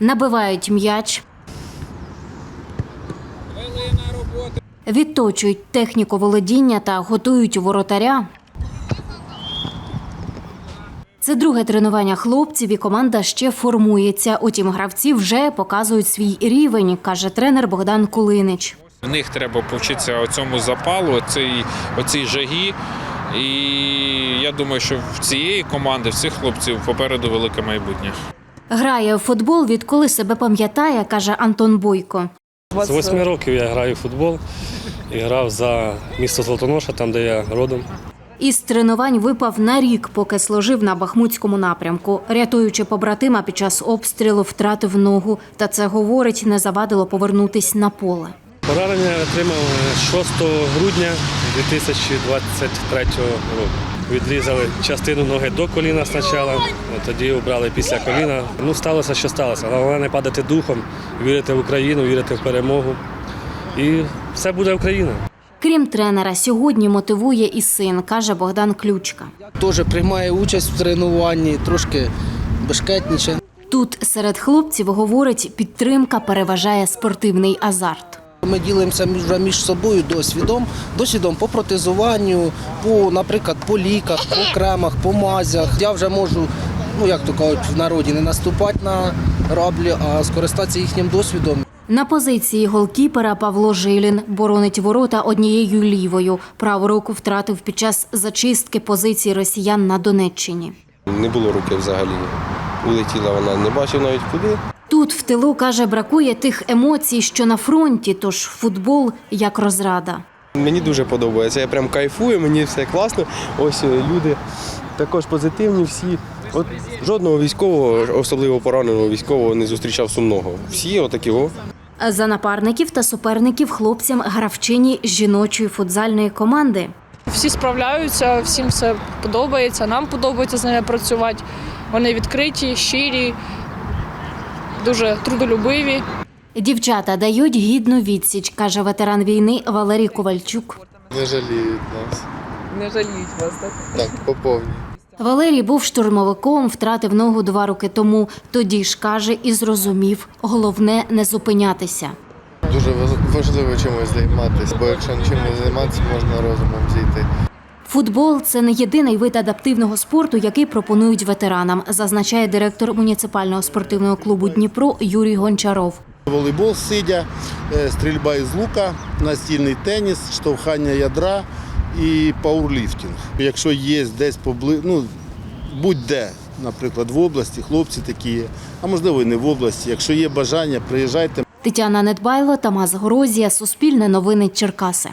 набивають м'яч, відточують техніку володіння та готують воротаря. Це друге тренування хлопців, і команда ще формується. Утім, гравці вже показують свій рівень, каже тренер Богдан Кулинич. В них треба повчитися цьому запалу, оцій, оцій жагі. І я думаю, що в цієї команди, в цих хлопців попереду велике майбутнє. Грає в футбол, відколи себе пам'ятає, каже Антон Бойко. З восьми років я граю в футбол і грав за місто Золотоноша, там де я родом. Із тренувань випав на рік, поки служив на Бахмутському напрямку. Рятуючи побратима під час обстрілу, втратив ногу. Та це говорить, не завадило повернутись на поле. Поранення отримав 6 грудня 2023 року. Відрізали частину ноги до коліна спочатку, тоді обрали після коліна. Ну, сталося, що сталося. Головне не падати духом, вірити в Україну, вірити в перемогу. І все буде Україна. Крім тренера, сьогодні мотивує і син, каже Богдан Ключка. Теж приймає участь в тренуванні, трошки бешкетніче. Тут серед хлопців говорить, підтримка переважає спортивний азарт. Ми ділимося між, між собою досвідом, досвідом по протезуванню, по, наприклад, по ліках, по кремах, по мазях. Я вже можу, ну як то кажуть, в народі не наступати на раблі, а скористатися їхнім досвідом. На позиції голкіпера Павло Жилін боронить ворота однією лівою. Праву руку втратив під час зачистки позицій росіян на Донеччині. Не було руки взагалі. Улетіла вона, не бачив навіть куди. Тут в тилу каже, бракує тих емоцій, що на фронті, тож футбол як розрада. Мені дуже подобається. Я прям кайфую, мені все класно. Ось е, люди також позитивні всі. От жодного військового, особливо пораненого військового, не зустрічав сумного. Всі отакі о. За напарників та суперників хлопцям гравчині жіночої футзальної команди. Всі справляються, всім все подобається. Нам подобається з ними працювати. Вони відкриті, щирі, дуже трудолюбиві. Дівчата дають гідну відсіч, каже ветеран війни Валерій Ковальчук. Не жаліють нас. Не жаліють вас, так? Так, по повній. Валерій був штурмовиком, втратив ногу два роки тому. Тоді ж каже і зрозумів, головне не зупинятися. Дуже важливо чимось займатися, бо якщо нічим не займатися, можна розумом зійти. Футбол це не єдиний вид адаптивного спорту, який пропонують ветеранам, зазначає директор муніципального спортивного клубу Дніпро Юрій Гончаров. Волейбол сидя, е, стрільба із лука, настільний теніс, штовхання ядра і пауерліфтинг. Якщо є десь побли... ну, будь-де, наприклад, в області, хлопці такі є, а можливо і не в області. Якщо є бажання, приїжджайте. Тетяна Недбайло, Тамас Горозія, Суспільне новини Черкаси.